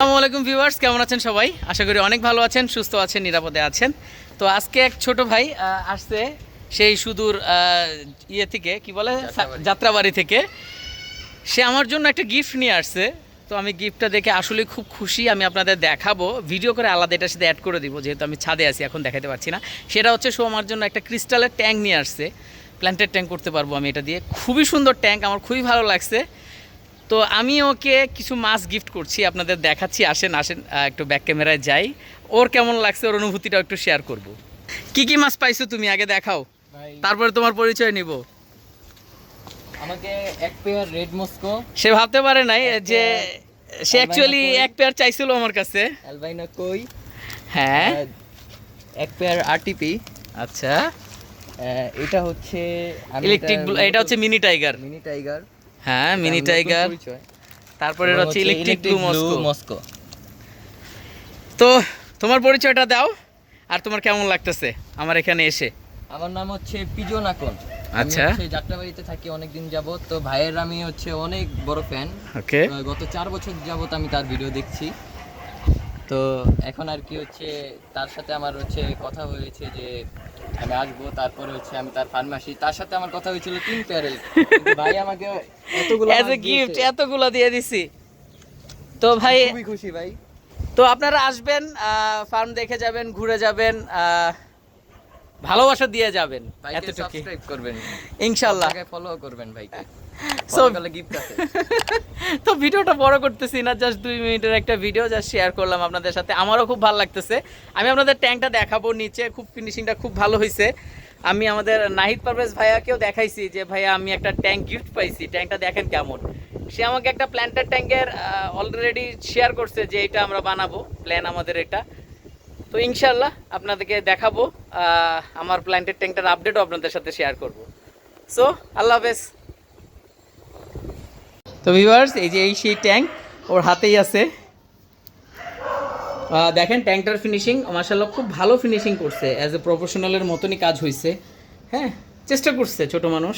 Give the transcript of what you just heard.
আসসালামু আলাইকুম ভিউয়ার্স কেমন আছেন সবাই? আশা করি অনেক ভালো আছেন সুস্থ আছেন নিরাপদে আছেন। তো আজকে এক ছোট ভাই আসছে সেই সুদূর ইয়ে থেকে কি বলে? যাত্রাবাড়ি। থেকে। সে আমার জন্য একটা গিফট নিয়ে আসছে। তো আমি গিফটটা দেখে আসলে খুব খুশি। আমি আপনাদের দেখাবো। ভিডিও করে আলাদা এটার সাথে অ্যাড করে দিব যেহেতু আমি ছাদে আছি এখন দেখাতে পারছি না। সেটা হচ্ছে সো আমার জন্য একটা ক্রিস্টালের ট্যাঙ্ক নিয়ে আসছে। প্ল্যান্টেড ট্যাঙ্ক করতে পারব আমি এটা দিয়ে। খুবই সুন্দর ট্যাঙ্ক আমার খুবই ভালো লাগছে। তো আমি ওকে কিছু মাছ গিফট করছি আপনাদের দেখাচ্ছি আসেন আসেন একটু ব্যাক ক্যামেরায় যাই। ওর কেমন লাগছে ওর অনুভূতিটাও একটু শেয়ার করব। কি কি মাছ পাইছো তুমি আগে দেখাও। তারপরে তোমার পরিচয় নিব। আমাকে এক পেয়ার রেড মস্কো সে ভাবতে পারে নাই যে সে অ্যাকচুয়ালি এক পেয়ার চাইছিল আমার কাছে। অ্যালবাইনো কই হ্যাঁ। এক পেয়ার আরটিপি আচ্ছা। এটা হচ্ছে ইলেকট্রিক এটা হচ্ছে মিনি টাইগার মিনি টাইগার হ্যাঁ মিনি টাইগার। তারপরে হচ্ছে ইলেকট্রিক ব্লু মস্কো। তো তোমার পরিচয়টা দাও আর তোমার কেমন লাগতেছে আমার এখানে এসে? আমার নাম হচ্ছে পিজন আকন। আচ্ছা। যাত্রাবাড়িতে থাকি অনেক দিন যাবত তো ভাইয়ের আমি হচ্ছে অনেক বড় ফ্যান ওকে। গত চার বছর যাবত আমি তার ভিডিও দেখছি। তো এখন আর কি হচ্ছে তার সাথে আমার হচ্ছে কথা হয়েছে যে আমি আসব তারপরে হচ্ছে আমি তার ফার্মাসি। তার সাথে আমার কথা হয়েছিল তিন প্যারেল। ভাই আমাকে এতগুলো এজ এ গিফট এতগুলো দিয়ে দিছি। তো ভাই খুবই খুশি ভাই। তো আপনারা আসবেন ফার্ম দেখে যাবেন ঘুরে যাবেন আহ, ভালোবাসা দিয়ে যাবেন। এতটুকু। সাবস্ক্রাইব করবেন। ইনশাল্লাহ। ফলো করবেন ভাইকে। আছে। তো ভিডিওটা বড় করতেছি না জাস্ট দুই মিনিটের একটা ভিডিও জাস্ট শেয়ার করলাম আপনাদের সাথে। আমারও খুব ভালো লাগতেছে। আমি আপনাদের ট্যাঙ্কটা দেখাবো নিচে খুব ফিনিশিংটা খুব ভালো হয়েছে আমি আমাদের নাহিদ পারভেজ ভাইয়াকেও দেখাইছি যে ভাইয়া আমি একটা ট্যাঙ্ক গিফট পাইছি। ট্যাঙ্কটা দেখেন কেমন? সে আমাকে একটা প্ল্যান্টার ট্যাঙ্কের অলরেডি শেয়ার করছে যে এটা আমরা বানাবো। প্ল্যান আমাদের এটা। তো ইনশাল্লাহ আপনাদেরকে দেখাবো আমার প্ল্যান্টের ট্যাঙ্কটার আপডেটও আপনাদের সাথে শেয়ার করব। সো আল্লাহ হাফেজ। তো ভিউয়ার্স এই যে এই সেই ট্যাঙ্ক ওর হাতেই আছে। দেখেন ট্যাঙ্কটার ফিনিশিং মার্শাল্লাহ খুব ভালো ফিনিশিং করছে। অ্যাজ এ প্রফেশনালের মতনই কাজ হয়েছে হ্যাঁ চেষ্টা করছে ছোট মানুষ।